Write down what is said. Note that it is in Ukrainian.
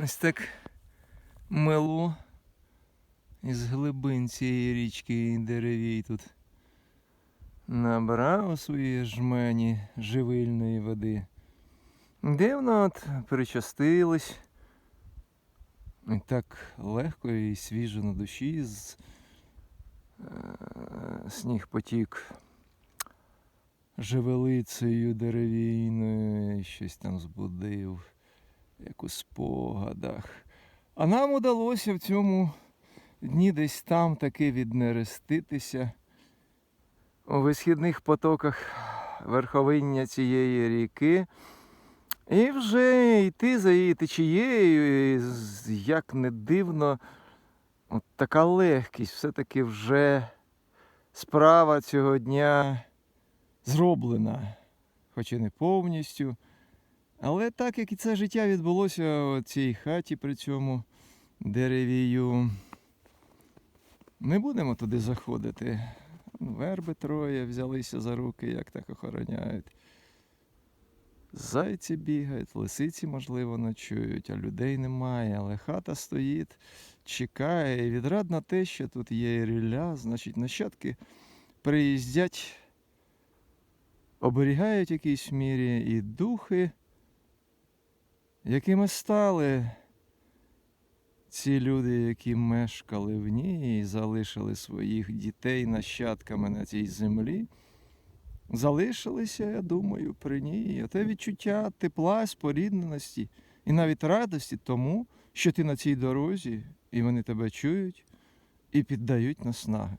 Ось так мело із глибин цієї річки деревій тут набрав у свої жмені живильної води. Дивно от причастились. І так легко і свіжо на душі з е, сніг потік живелицею деревійною, щось там збудив, як у спогадах. А нам удалося в цьому дні десь там таки віднереститися у висхідних потоках верховиння цієї ріки. І вже йти за її течією, і як не дивно, от така легкість, все-таки вже справа цього дня зроблена, хоч і не повністю. Але так як і це життя відбулося у цій хаті при цьому деревію, не будемо туди заходити. Верби троє взялися за руки, як так охороняють. Зайці бігають, лисиці, можливо, ночують, а людей немає. Але хата стоїть, чекає і відрадна те, що тут є рілля, значить, нащадки приїздять, оберігають в якійсь мірі і духи, якими стали ці люди, які мешкали в ній і залишили своїх дітей нащадками на цій землі залишилися, я думаю, при ній. І те відчуття тепла, спорідненості і навіть радості тому, що ти на цій дорозі, і вони тебе чують і піддають наснаги.